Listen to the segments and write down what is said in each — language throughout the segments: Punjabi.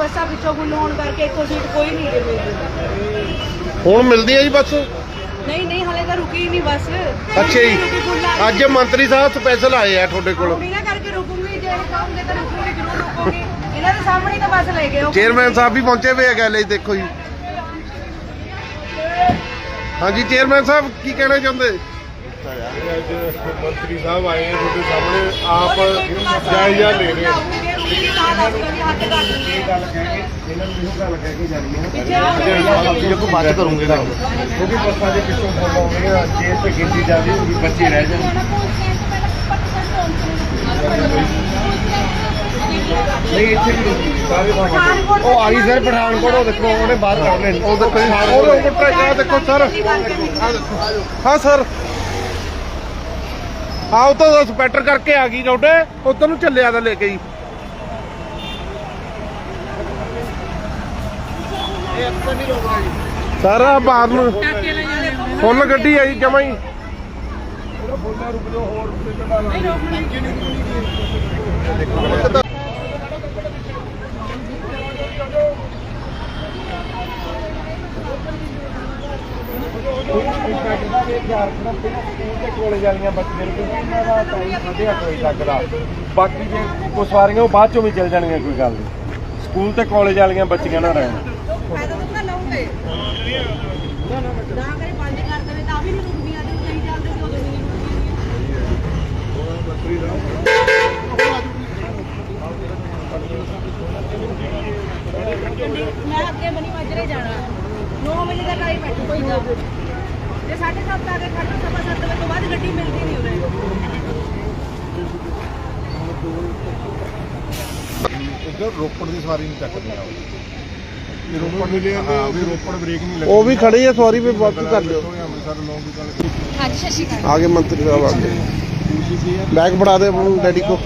ਬੱਸਾਂ ਵਿੱਚੋਂ ਹੋਣ ਕਰਕੇ ਇੱਕੋ ਸੀਟ ਕੋਈ ਨਹੀਂ ਜੇ ਮਿਲਦੀ। ਹੁਣ ਮਿਲਦੀ ਹੈ ਜੀ ਬੱਸ? ਨਹੀਂ ਨਹੀਂ ਹਲੇ ਤਾਂ ਰੁਕੀ ਹੀ ਨਹੀਂ ਬੱਸ। ਅੱਛਾ ਜੀ। ਅੱਜ ਮੰਤਰੀ ਸਾਹਿਬ ਸਪੈਸ਼ਲ ਆਏ ਆ ਤੁਹਾਡੇ ਕੋਲ। ਕੁੜੀ ਨਾ ਕਰਕੇ ਰੁਕੂਗੀ ਜੇ ਕਹੋਗੇ ਤਾਂ ਰੁਕੂਗੀ ਜ਼ਰੂਰ ਰੁਕੂਗੀ। ਇਹਨਾਂ ਦੇ ਸਾਹਮਣੇ ਤਾਂ ਬੱਸ ਲੈ ਗਏ ਚੇਅਰਮੈਨ ਸਾਹਿਬ ਵੀ ਪਹੁੰਚੇ ਹੋਏ ਆ ਗੱਲ ਦੇਖੋ ਜੀ। ਹਾਂਜੀ ਚੇਅਰਮੈਨ ਸਾਹਿਬ ਕੀ ਕਹਿਣਾ ਚਾਹੁੰਦੇ? ਅੱਜ ਮੰਤਰੀ ਸਾਹਿਬ ਆਏ ਆ ਤੁਹਾਡੇ ਸਾਹਮਣੇ ਆਪ ਜਾਇਜ਼ਾ ਲੈ ਰਹੇ ਕਰੂੰਗੇ ਕਿਉਂਕਿ ਬੱਸਾਂ ਦੇ ਪਿੱਛੋਂ ਤੇ ਬੱਚੇ ਰਹਿ ਜਾਣ। ਨਹੀਂ ਇੱਥੇ ਵੀ ਰੁਕੀ ਸਾਰੇ ਥਾਵਾਂ ਤੇ। ਉਹ ਆਈ ਸਰ ਪਠਾਨਕੋਟ ਉਹ ਦੇਖੋ ਉਹਨੇ ਬਾਹਰ ਕੱਢ ਲੈਣੀ। ਉਹ ਦੇਖੋ ਉੱਪਰ ਆ ਦੇਖੋ ਸਰ। ਹਾਂ ਸਰ। ਆਓ ਤਾਂ ਸਪੈਟਰ ਕਰਕੇ ਆ ਗਈ ਤੁਹਾਡੇ ਉਧਰ ਨੂੰ ਚੱਲਿਆ ਤਾਂ ਲੈ ਕੇ ਜੀ। ਸਾਰਾ ਬਾਹਰ ਨੂੰ ਫੁੱਲ ਗੱਡੀ ਆਈ ਜਮਾ ਹੀ। ਕੋਲੇ ਜਾਲੀਆਂ ਬੱਚੀਆਂ ਨੂੰ, ਕਿਉਂਕਿ ਇਹਨਾਂ ਦਾ ਟਾਈਮ ਸਾਢੇ ਅੱਠ ਵਜੇ ਤੱਕ ਦਾ ਬਾਕੀ ਜੇ ਕੋਈ ਸਵਾਰੀਆਂ, ਉਹ ਬਾਅਦ ਚੋਂ ਵੀ ਚੱਲ ਜਾਣਗੀਆਂ, ਕੋਈ ਗੱਲ ਨਹੀਂ। ਸਕੂਲ ਤੇ ਕਾਲਜ ਵਾਲੀਆਂ ਬੱਚੀਆਂ ਨਾ ਰਹਿਣ। ਫਾਇਦਾ ਤਾਂ ਨਾ ਲਓਗੇ ਨਾ ਨਾ ਨਾ ਕਰੇ ਪੰਜ ਕਰ ਦੇਵੇ, ਤਾਂ ਵੀ ਨਹੀਂ ਰੁਕਦੀਆਂ ਤੇ ਨਹੀਂ ਚੱਲਦੇ ਤੇ ਉਦੋਂ ਨਹੀਂ ਰੁਕਦੀਆਂ ਮੈਂ ਅੱਗੇ ਬਣੀ ਮਾਜਰੇ ਜਾਣਾ। 9 ਵਜੇ ਦਾ ਟਾਈਮ ਹੈ ਕੋਈ ਦਾ 7:30 ਆ ਕੇ ਖੜੋ ਸਵਾ ਸੱਤ ਵਜੇ ਤੋਂ ਬਾਅਦ ਗੱਡੀ ਮਿਲਦੀ ਨਹੀਂ ਉਰੇ। ਇੱਧਰ ਰੋਪੜ ਦੀ ਸਵਾਰੀ ਨਹੀਂ ਚੱਕਦੇ ਆ ਇਹ ਰੋਪੜ ਮਿਲੇ ਆ ਵੀ ਰੋਪੜ ਬ੍ਰੇਕ ਨਹੀਂ ਉਹ ਵੀ ਖੜੀ ਹੈ ਸਵਾਰੀ ਵੀ ਵਾਪਸ ਕਰ ਲਿਓ। ਅੰਮ੍ਰਿਤਸਰ ਲੋਕ ਦੀ ਗੱਲ ਹਾਂਜੀ ਸਤਿ ਸ਼੍ਰੀ ਅਕਾਲ। ਆ ਗਏ ਮੰਤਰੀ ਸਾਹਿਬ ਆ ਗਏ। ਬੈਗ ਫੜਾ ਦੇ ਆਪਣੇ ਡੈਡੀ ਕੋ।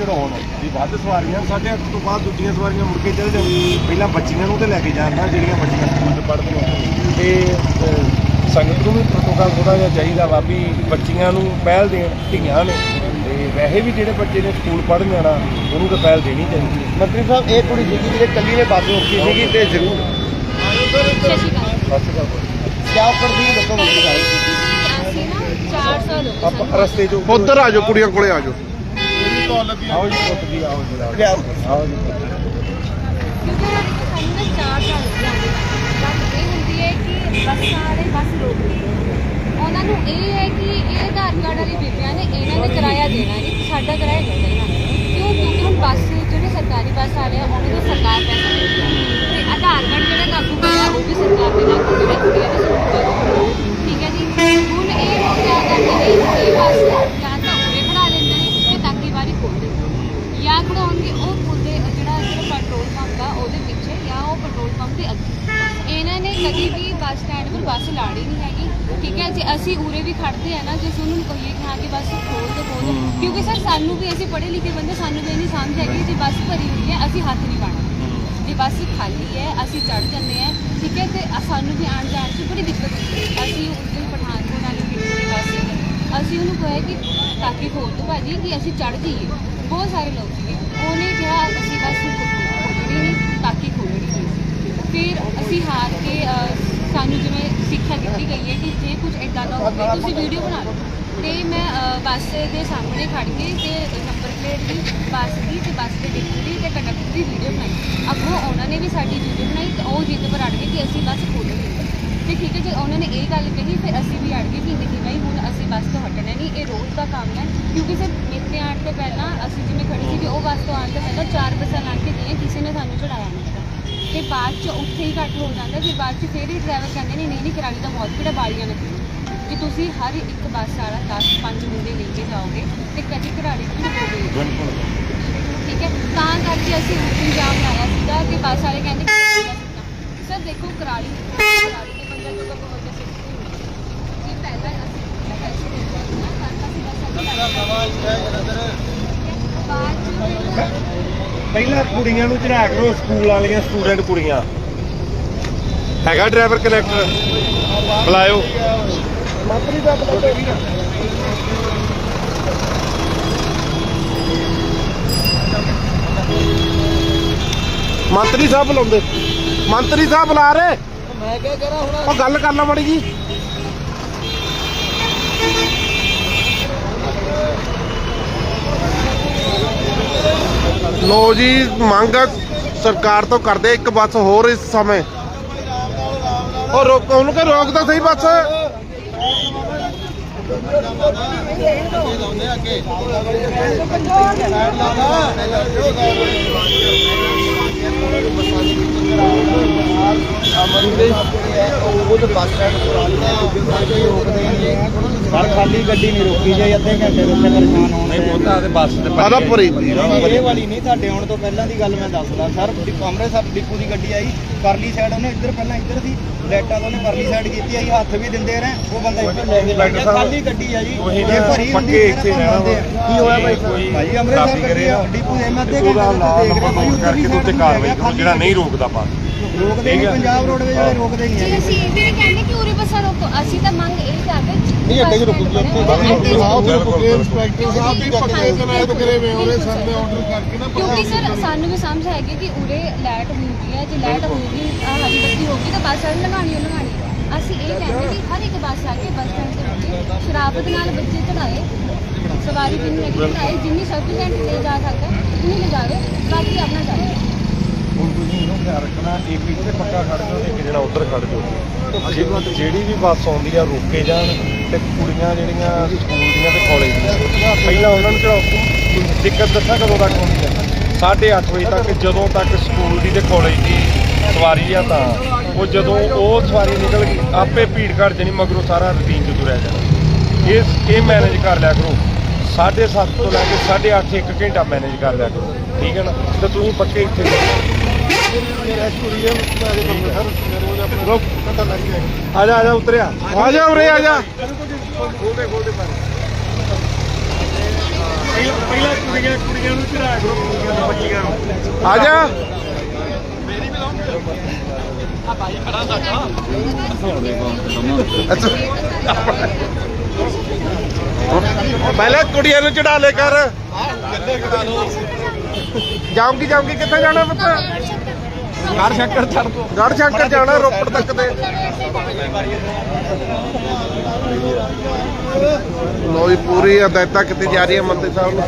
ਚੜਾਉਣ ਵੀ ਵੱਧ ਸਵਾਰੀਆਂ ਸਾਢੇ ਅੱਠ ਤੋਂ ਬਾਅਦ ਦੂਜੀਆਂ ਸਵਾਰੀਆਂ ਮੁੜ ਕੇ ਚੱਲ ਜਾਣ ਪਹਿਲਾਂ ਬੱਚੀਆਂ ਨੂੰ ਤੇ ਲੈ ਕੇ ਜਾਣਾ ਜਿਹੜੀਆਂ ਬੱਚੀਆਂ ਸਕੂਲ ਪੜ੍ਹਦੀਆਂ। ਤੇ ਸੰਗਤ ਨੂੰ ਵੀ ਪ੍ਰੋਟੋਕਾਲ ਥੋੜਾ ਜਿਹਾ ਚਾਹੀਦਾ ਵਾ ਵੀ ਬੱਚੀਆਂ ਨੂੰ ਪਹਿਲ ਦੇਣ ਧੀਆਂ ਨੇ। ਤੇ ਵੈਸੇ ਵੀ ਜਿਹੜੇ ਬੱਚੇ ਨੇ ਸਕੂਲ ਪੜ੍ਹਨ ਜਾਣਾ ਉਹਨੂੰ ਤਾਂ ਪਹਿਲ ਦੇਣੀ ਚਾਹੀਦੀ ਹੈ। ਮੰਤਰੀ ਸਾਹਿਬ ਇਹ ਕੁੜੀ ਸੀਗੀ ਜਿਹੜੇ ਕੱਲੀ ਨੇ ਬੱਸ ਰੋਕੀ ਸੀਗੀ ਤੇ ਜ਼ਰੂਰ ਸਤਿ ਸ਼੍ਰੀ ਅਕਾਲ। ਕਿਆ ਕਰਦੀ ਦੱਸੋ ਮੰਤਰੀ ਸਾਹਿਬ ਅਸੀਂ ਨਾ 4 ਸਾਲ ਹੋ ਗਏ। ਆਪਾਂ ਰਸਤੇ 'ਚੋਂ ਉਧਰ ਆ ਜਾਓ ਕੁੜੀਆਂ ਕੋਲੇ ਆ ਜਾਓ। ਆਓ ਜੀ ਪੁੱਤ ਜੀ ਆਓ ਜੀ ਆਓ ਜੀ। ਕਿਉਂਕਿ ਸਾਨੂੰ ਨਾ 4 ਸਾਲ ਹੋ ਗਏ। ਆਉਂਦੇ ਬਾਤ ਇਹ ਹੁੰਦੀ ਹੈ ਕਿ ਬੱਸਾਂ ਵਾਲੇ ਬੱਸ ਰੋਕਦੇ ਉਹਨਾਂ ਨੂੰ ਇਹ ਹੈ ਕਿ ਇਹ ਆਧਾਰ ਕਾਰਡ ਵਾਲੀ ਬੀਬੀਆਂ ਨੇ ਇਹਨਾਂ ਨੇ ਕਿਰਾਇਆ ਦੇਣਾ ਨਹੀਂ, ਸਾਡਾ ਕਿਰਾਇਆ ਨਹੀਂ ਦੇਣਾ। ਕਿਉਂ? ਕਿਉਂਕਿ ਹੁਣ ਬੱਸ, ਜਿਹੜੇ ਸਰਕਾਰੀ ਬੱਸ ਵਾਲੇ ਆ, ਉਹਨਾਂ ਨੂੰ ਸਰਕਾਰ ਪੈਸੇ ਦਿੰਦੀ ਹੈ ਤੇ ਆਧਾਰ ਕਾਰਡ ਜਿਹੜਾ ਲਾਗੂ ਹੋਇਆ ਉਹ ਵੀ ਸਰਕਾਰ ਦੇ ਲਾਗੂ ਹੋਇਆ ਕੁੜੀਆਂ ਦੇ ਸਕੂਲ ਠੀਕ ਹੈ ਜੀ ਹੁਣ ਇਹ ਲੋਕ ਕਿਆ ਕਰਦੇ ਨੇ ਇਹ ਬੱਸ ਜਾਂ ਤਾਂ ਉਰੇ ਖੜਾ ਲੈਂਦੇ ਨੇ ਤੇ ਤਾਕੀ ਵਾਰੀ ਖੋਲ ਦਿੰਦੇ ਨੇ। ਜਾਂ ਖੜਾਉਣਗੇ ਉਹ ਖੁੱਦੇ ਜਿਹੜਾ ਜਿਹੜਾ ਪੈਟਰੋਲ ਪੰਪ ਆ ਉਹਦੇ ਪਿੱਛੇ ਜਾਂ ਉਹ ਪੈਟਰੋਲ ਪੰਪ ਦੇ ਅੱਗੇ ਇਹਨਾਂ ਨੇ ਕਦੀ ਵੀ ਬੱਸ ਸਟੈਂਡ 'ਤੇ ਬੱਸ ਲਾੜੀ ਨਹੀਂ ਹੈਗੀ ਠੀਕ ਹੈ ਜੇ ਅਸੀਂ ਉਰੇ ਵੀ ਖੜਦੇ ਆ ਨਾ ਜੇ ਅਸੀਂ ਉਹਨਾਂ ਨੂੰ ਕਹੀਏ ਕਿ ਹਾਂ ਕਿ ਬੱਸ ਖੋਲ ਦੋ ਖੋਲ ਦਿਓ। ਕਿਉਂਕਿ ਸਰ ਸਾਨੂੰ ਵੀ ਅਸੀਂ ਪੜ੍ਹੇ ਲਿਖੇ ਬੰਦੇ ਸਾਨੂੰ ਵੀ ਨਹੀਂ ਸਮਝ ਹੈਗੀ ਜੇ ਬੱਸ ਭਰੀ ਹੋਈ ਹੈ ਅਸੀਂ ਹੱਥ ਨਹੀਂ ਪਾਣਾ ਜੇ ਬੱਸ ਖਾਲੀ ਹੈ, ਅਸੀਂ ਚੜ ਜੰਨੇ ਆ ਠੀਕ ਹੈ, ਤੇ ਸਾਨੂੰ ਵੀ ਆਉਣ ਜਾਣ 'ਚ ਬੜੀ ਦਿੱਕਤ ਹੁੰਦੀ ਹੈ। ਅਸੀਂ ਉਸ ਦਿਨ ਪਠਾਨਕੋਟ ਵਾਲੀ ਪਿੰਡ ਬੱਸ ਸੀਗੀ। ਅਸੀਂ ਉਹਨੂੰ ਕਿਹਾ ਕਿ ਤਾਕੀ ਖੋਲ ਦਿਓ ਭਾਜੀ ਕਿ ਅਸੀਂ ਚੜ ਜਾਈਏ। ਬਹੁਤ ਸਾਰੇ ਲੋਕ ਸੀਗੇ। ਉਹਨੇ ਕਿਹਾ, ਅਸੀਂ ਬੱਸ ਖੋਲਣੀ ਨਹੀਂ, ਤਾਕੀ ਖੋਲਣੀ ਨਹੀਂ। ਫਿਰ ਅਸੀਂ ਹਾਰ ਕੇ ਸਾਨੂੰ ਜਿਵੇਂ ਸਿੱਖਿਆ ਦਿੱਤੀ ਗਈ ਹੈ ਕਿ ਜੇ ਕੁਝ ਇਦਾਂ ਦਾ ਹੋਵੇ, ਤੁਸੀਂ ਵੀਡੀਓ ਬਣਾ ਲਓ ਤੇ ਮੈਂ ਬੱਸ ਦੇ ਸਾਹਮਣੇ ਖੜ ਕੇ ਤੇ ਨੰਬਰ ਪਲੇਟ ਦੀ ਬੱਸ ਦੀ ਤੇ ਬੱਸ ਦੇ ਡਿੱਗੀ ਦੀ ਤੇ ਕੰਡਕਟਰ ਦੀ ਵੀਡੀਓ ਬਣਾਈ। ਅੱਗੋਂ ਉਹਨਾਂ ਨੇ ਵੀ ਸਾਡੀ ਵੀਡੀਓ ਬਣਾਈ ਤੇ ਉਹ ਜਿੱਦ ਪਰ ਅੜ ਗਏ ਕਿ ਅਸੀਂ ਬੱਸ ਖੋਲਣੀ ਤੇ ਠੀਕ ਹੈ, ਜੇ ਉਹਨਾਂ ਨੇ ਇਹ ਗੱਲ ਕਹੀ, ਫਿਰ ਅਸੀਂ ਵੀ ਅੜ ਗਏ ਕਿ ਨਹੀਂ ਭਾਈ ਹੁਣ ਅਸੀਂ ਬੱਸ ਤੋਂ ਹਟਣਾ ਨਹੀਂ, ਇਹ ਰੋਜ਼ ਦਾ ਕੰਮ ਹੈ। ਕਿਉਂਕਿ ਸਰ ਮੇਤੇ ਆਉਣ ਤੋਂ ਪਹਿਲਾਂ ਅਸੀਂ ਜਿਵੇਂ ਖੜੇ ਸੀ ਕਿ ਉਹ ਬੱਸ ਤੋਂ ਆਉਣ ਤੋਂ ਪਹਿਲਾਂ ਚਾਰ ਬੱਸਾਂ ਲੰਘ ਕੇ ਗਈਆਂ, ਕਿਸੇ ਨੇ ਸਾਨੂੰ ਚੜਾਇਆ ਨਹੀਂ ਸੀਗਾ। ਤੇ ਬਾਅਦ ਚ ਉੱਥੇ ਹੀ ਘੱਟ ਹੋ ਜਾਂਦਾ, ਫਿਰ ਬਾਅਦ ਚ ਫਿਰ ਹੀ ਡਰਾਈਵਰ ਕਹਿੰਦੇ ਨੇ, ਨਹੀਂ ਨਹੀਂ, ਕਰਾਲੀ ਦਾ ਬਹੁਤ ਕਿਹੜਾ ਬਾੜੀਆਂ ਨੇ। ਕਿ ਤੁਸੀਂ ਹਰ ਇੱਕ ਬੱਸ ਵਾਲਾ 10 5 ਮੁੰਡੇ ਲੈ ਕੇ ਜਾਓਗੇ ਤੇ ਕਦੀ ਘਰਾੜੀ ਨਹੀਂ ਹੋਵੇ ਬਿਲਕੁਲ। ਠੀਕ ਹੈ? ਤਾਂ ਕਰਕੇ ਅਸੀਂ ਉੱਥੇ ਜਾਮ ਲਾਇਆ ਸੀਗਾ ਕਿ ਬੱਸ ਵਾਲੇ ਕਹਿੰਦੇ ਕਿ ਬੰਦਾ ਸਰ ਦੇਖੋ ਦੇ ਬੰਦਾ ਕੋ ਬੰਦਾ ਜੀ ਪਹਿਲਾਂ ਅਸੀਂ ਤਾਂ ਅਸੀਂ ਬੱਸ ਫਿਰ ਪਹਿਲਾਂ ਕੁੜੀਆਂ ਨੂੰ ਚੜਾ ਕਰੋ ਸਕੂਲ ਵਾਲੀਆਂ ਸਟੂਡੈਂਟ ਕੁੜੀਆਂ। ਹੈਗਾ ਡਰਾਈਵਰ ਕਨੈਕਟਰ? ਬੁਲਾਇਓ। ਮੰਤਰੀ ਦਾ ਪਤਾ ਮੰਤਰੀ ਸਾਹਿਬ ਬੁਲਾਉਂਦੇ। ਮੰਤਰੀ ਸਾਹਿਬ ਬੁਲਾ ਰਹੇ। ਮੈਂ ਕਿਹਾ ਕਰਾਂ ਹੁਣ? ਉਹ ਗੱਲ ਕਰ ਲਾ ਮੜੀ ਜੀ। ਲੋ ਜੀ ਮੰਗ ਸਰਕਾਰ ਤੋਂ ਕਰਦੇ ਇੱਕ ਬੱਸ ਹੋਰ ਇਸ ਸਮੇਂ। ਉਹ ਰੋਕ ਉਹਨੂੰ ਕਿ ਰੋਕ ਤਾਂ ਸਹੀ ਬੱਸ ਉਹ ਤਾਂ ਬੱਸ ਸਟੈਂਡ ਪੁਰਾਣੀ ਰੋਕਦੇ ਨਹੀਂ ਸਰ ਖਾਲੀ ਗੱਡੀ ਨਹੀਂ ਰੋਕੀ ਜੇ ਅੱਧੇ ਘੰਟੇ ਰੁਕੇ ਪਰੇਸ਼ਾਨ ਹੋਣ ਨਹੀਂ ਬਹੁਤਾ ਤੇ ਬੱਸ ਤੇ ਆਦਾ ਭਰੀ ਇਹ ਵਾਲੀ ਨਹੀਂ ਤੁਹਾਡੇ ਆਉਣ ਤੋਂ ਪਹਿਲਾਂ ਦੀ ਗੱਲ ਮੈਂ ਦੱਸਦਾ। ਸਰ ਅੰਮ੍ਰਿਤਸਰ ਡਿਪੂ ਦੀ ਗੱਡੀ ਆਈ। ਪਰਲੀ ਸਾਈਡ ਉਹਨੇ ਇੱਧਰ ਪਹਿਲਾਂ ਇੱਧਰ ਸੀ। ਲੈਟਾਂ ਤੋਂ ਉਹਨੇ ਪਰਲੀ ਸਾਈਡ ਕੀਤੀ ਆਈ ਹੱਥ ਵੀ ਦਿੰਦੇ ਰਹੇ ਉਹ ਬੰਦਾ ਇੱਧਰ ਲੈ ਕੇ ਲੱਗ ਗਿਆ ਖਾਲੀ ਗੱਡੀ ਆ ਜੀ। ਜੇ ਨਾ ਭਰੀ ਹੁੰਦੀ ਪੱਕੇ ਫਿਰ ਇੱਥੇ ਆ। ਕੀ ਹੋਇਆ ਭਾਈ ਭਾਈ ਅੰਮ੍ਰਿਤਸਰ ਗੱਡੀ ਆ। ਡਿਪੂ ਦੇ ਮੈਂ ਅੱਧੇ ਘੰਟੇ ਕਰਕੇ ਤੂੰ ਤੇ ਕਾਰਵਾਈ ਕਰੋ ਜਿਹੜਾ ਨਹੀਂ ਰੋਕਦਾ ਬੱਸ ਰੋਕਦੇ ਨਹੀਂ ਹੈ। ਪੰਜਾਬ ਰੋਡਵੇਜ਼ ਵਾਲੇ ਰੋਕਦੇ ਨਹੀਂ ਜੀ ਅਸੀਂ ਇਹ ਵੀ ਕਹਿੰਦੇ ਕਿ ਉਰੇ ਬੱਸਾਂ ਰੋਕੋ ਅਸੀਂ ਤਾਂ ਮੰਗ ਇਹ ਕਰਦੇ ਨਹੀਂ, ਰੁਕੂਗੀ, ਉੱਥੇ ਹਾਂ ਰੁਕੂਗੀ, ਇੰਸਪੈਕਟਰ ਸਾਹਿਬ ਵੀ ਪੱਕੇ ਕਨਾਇਤ ਕਰੇ ਵੇ ਉਹਨੇ ਸਾਡੇ ਆਰਡਰ ਕਰਕੇ ਨਾ ਕਿਉਂਕਿ ਸਰ ਸਾਨੂੰ ਵੀ ਸਮਝ ਹੈਗੀ ਕਿ ਉਰੇ ਲਾਈਟ ਹੁੰਦੀ ਹੈ ਜੇ ਲਾਈਟ ਹੋਊਗੀ ਹਰੀ ਬੱਤੀ ਹੋਊਗੀ ਤਾਂ ਬੱਸ ਵਾਲੇ ਲਗਾਣੀ ਲਗਾਣੀ। ਅਸੀਂ ਇਹ ਕਹਿੰਦੇ ਕਿ ਹਰ ਇੱਕ ਬੱਸ ਆ ਕੇ ਬੱਸ ਸਟੈਂਡ ਤੇ ਰੁਕੇ ਸ਼ਰਾਬਤ ਨਾਲ ਬੱਚੇ ਚੜਾਏ ਸਵਾਰੀ ਜਿੰਨੀ ਲੱਗੀ ਚੜਾਏ ਜਿੰਨੀ ਸਫੀਸ਼ੀਐਂਟ ਲੈ ਜਾ ਸਕਦਾ ਉਨੀ ਲੈ ਜਾਵੇ ਬਾਕੀ ਆਪਣਾ ਚੱਲੇ ਹੁਣ ਤੁਸੀਂ ਇਹਨੂੰ ਖਿਆਲ ਰੱਖਣਾ ਇੱਕ ਇੱਥੇ ਪੱਕਾ ਖੜ ਜਾਓ ਤੇ ਇੱਕ ਜਿਹੜਾ ਉੱਧਰ ਖੜ ਜਾਓ। ਜੇ- ਜਿਹੜੀ ਵੀ ਬੱਸ ਆਉਂਦੀ ਆ ਰੋਕੇ ਜਾਣ। ਤੇ ਕੁੜੀਆਂ ਜਿਹੜੀਆਂ ਸਕੂਲ ਦੀਆਂ ਤੇ ਕਾਲਜ ਦੀਆਂ। ਪਹਿਲਾਂ ਉਹਨਾਂ ਨੂੰ ਚੜਾਓ। ਦਿੱਕਤ ਦੱਸਾਂ ਕਦੋਂ ਤੱਕ ਹੁੰਦੀ ਹੈ? 8:30 ਵਜੇ ਤੱਕ, ਜਦੋਂ ਤੱਕ ਸਕੂਲ ਦੀ ਤੇ ਕਾਲਜ ਦੀ ਸਵਾਰੀ ਆ ਤਾਂ। ਉਹ ਜਦੋਂ ਉਹ ਸਵਾਰੀ ਨਿਕਲ ਗਈ, ਆਪੇ ਭੀੜ ਘਟ ਜਾਣੀ, ਮਗਰੋਂ ਸਾਰਾ ਰੂਟੀਨ ਚ ਤੁਰਿਆ ਜਾਣਾ। ਇਹ ਇਹ ਮੈਨੇਜ ਕਰ ਲਿਆ ਕਰੋ। 7:30 ਤੋਂ ਲੈ ਕੇ 8:30 ਇੱਕ ਘੰਟਾ ਮੈਨੇਜ ਕਰ ਲਿਆ ਕਰੋ। ਠੀਕ ਹੈ ਨਾ? ਤੇ ਤੁਸੀਂ ਪੱਕੇ ਇੱਥੇ ਆ ਜਾ ਆ ਜਾ ਉਤਰਿਆ ਆ ਜਾ ਉਰੇ ਆ ਜਾ ਖੋਲਦੇ ਖੋਲਦੇ ਪਰ ਪਹਿਲਾਂ ਕੁੜੀਆਂ ਕੁੜੀਆਂ ਨੂੰ ਚੜਾ ਕਰੋ ਕੁੜੀਆਂ ਨੂੰ ਬੱਚੀਆਂ ਨੂੰ ਆ ਜਾ ਅੱਛਾ ਪਹਿਲਾਂ ਕੁੜੀਆਂ ਨੂੰ ਚੜਾ ਲੈ ਕਰ ਜਾਉਂਗੀ ਜਾਉਂਗੀ ਕਿੱਥੇ ਜਾਣਾ ਪੁੱਤ ਘਰ ਸ਼ੱਕਰ ਛੱਡ ਦੋ ਗੜ ਸ਼ੰਕਰ ਜਾਣਾ ਰੋਪੜ ਤੱਕ ਤੇ। ਲੋ ਜੀ ਪੂਰੀ ਹਦਾਇਤਾਂ ਕੀਤੀ ਜਾ ਰਹੀ ਹੈ ਮੰਤਰੀ ਸਾਹਿਬ ਨੂੰ।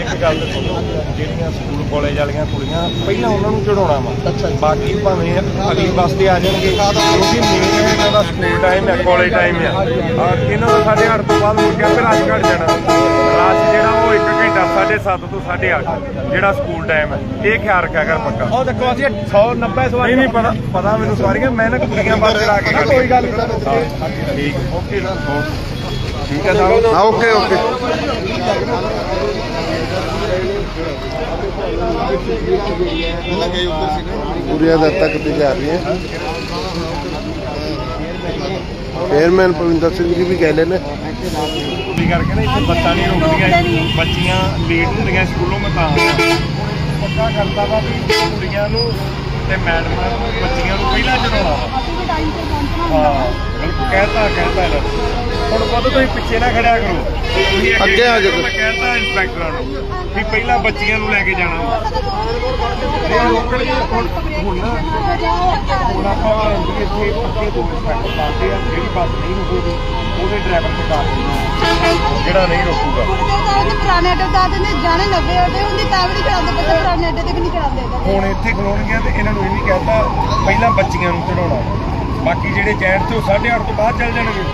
ਇੱਕ ਗੱਲ ਦੱਸੋ ਜਿਹੜੀਆਂ ਸਕੂਲ ਕਾਲਜ ਵਾਲੀਆਂ ਕੁੜੀਆਂ ਪਹਿਲਾਂ ਉਹਨਾਂ ਨੂੰ ਚੜਾਉਣਾ ਵਾ। ਬਾਕੀ ਭਾਵੇਂ ਅਗਲੀ ਬੱਸ ਤੇ ਆ ਜਾਣਗੇ ਕਿਉਂਕਿ ਮੇਨ ਇਹਨਾਂ ਦਾ ਸਕੂਲ ਟਾਈਮ ਹੈ ਕਾਲਜ ਟਾਈਮ ਹੈ ਆ ਇਹਨਾਂ ਦਾ 8:30 ਤੋਂ ਬਾਅਦ ਮੁੜ ਕੇ ਫਿਰ ਰਾਜ ਘਟ ਜਾਣਾ। ਰਾਜ ਜਿਹੜਾ 1 ਘੰਟਾ 7:30 ਤੋਂ 8:30 ਜਿਹੜਾ ਸਕੂਲ ਟਾਈਮ ਹੈ। ਇਹ ਖਿਆਲ ਰੱਖਿਆ ਕਰ ਪੱਕਾ। ਉਹ ਦੇਖੋ ਅਸੀਂ 190 ਨਹੀਂ ਨਹੀਂ ਪਤਾ ਪਤਾ ਮੈਨੂੰ ਸਵਾਰੀਆਂ ਮੈਂ ਨਾ ਕੁੜੀਆਂ ਬੱਸ ਚੜਾ ਕੇ ਕੋਈ ਗੱਲ ਠੀਕ ਓਕੇ ਨਾ ਠੀਕ ਹੈ ਸਾਹਿਬ। ਹਾਂ ਓਕੇ ਓਕੇ। ਪੂਰੀ ਹਦਾਇਤਾਂ ਕੀਤੀ ਜਾ ਰਹੀਆਂ। ਚੇਅਰਮੈਨ ਪ੍ਰਵਿੰਦਰ ਸਿੰਘ ਜੀ ਵੀ ਕਹਿੰਦੇ ਨੇ। ਵੀ ਕਰਕੇ ਨਾ ਇੱਥੇ ਬੱਸਾਂ ਨਹੀਂ ਰੁਕਦੀਆਂ ਬੱਚੀਆਂ ਲੇਟ ਹੁੰਦੀਆਂ ਸਕੂਲੋਂ ਮੈਂ ਤਾਂ ਪੱਕਾ ਕਰਦਾ ਵਾ ਵੀ ਕੁੜੀਆਂ ਨੂੰ ਤੇ ਮੈਡਮਾਂ ਨੂੰ ਬੱਚੀਆਂ ਨੂੰ ਪਹਿਲਾਂ ਚੜਾਉਣਾ ਵਾ। ਹਾਂ ਬਿਲਕੁਲ ਕਹਿਤਾ ਕਹਿਤਾ ਇਹਨਾਂ ਨੇ। ਹੁਣ ਕਦੋਂ ਤੁਸੀਂ ਪਿੱਛੇ ਨਾ ਖੜਿਆ ਕਰੋ। ਤੁਸੀਂ ਅੱਗੇ ਆ ਜਾਓ। ਮੈਂ ਕਹਿਤਾ ਇੰਸਪੈਕਟਰਾਂ ਨੂੰ। ਵੀ ਪਹਿਲਾਂ ਬੱਚੀਆਂ ਨੂੰ ਲੈ ਕੇ ਜਾਣਾ। ਵਾ ਇਹ ਹੁਣ ਹੁਣ ਨਾ ਹੁਣ ਆਪਾਂ ਵੀ ਇੱਥੇ ਪੱਕੇ ਤੋਂ ਇੰਸਪੈਕਟਰ ਪਾਉਂਦੇ ਆ ਜਿਹੜੀ ਬੱਸ ਨਹੀਂ ਰੁਕੂਗੀ ਉਹਦੇ ਡਰਾਈਵਰ ਨੂੰ ਦੱਸ ਦਿੰਦੇ ਜਿਹੜਾ ਨਹੀਂ ਰੋਕੂਗਾ। ਪੁਰਾਣੇ ਅੱਡੇ ਦਾ ਨੇ ਜਾਣੇ ਨਵੇਂ ਅੱਡੇ ਹੁੰਦੀ ਤਾਂ ਵੀ ਨਹੀਂ ਚੜਾਉਂਦੇ ਪਤਾ ਪੁਰਾਣੇ ਅੱਡੇ ਤੇ ਵੀ ਨਹੀਂ ਚੜਾਉਂਦੇ ਹੁਣ ਇੱਥੇ ਖਲੋਣਗੀਆਂ ਤੇ ਇਹਨਾਂ ਨੂੰ ਇਹ ਵੀ ਕਹਿਤਾ ਪਹਿਲਾਂ ਬੱਚੀਆਂ ਨੂੰ ਚੜਾਉਣਾ ਬਾਕੀ ਜਿਹੜੇ ਜੈਂਟ ਤੇ ਉਹ 8:30 ਤੋਂ ਬਾਅਦ ਚੱਲ ਜਾਣਗੇ।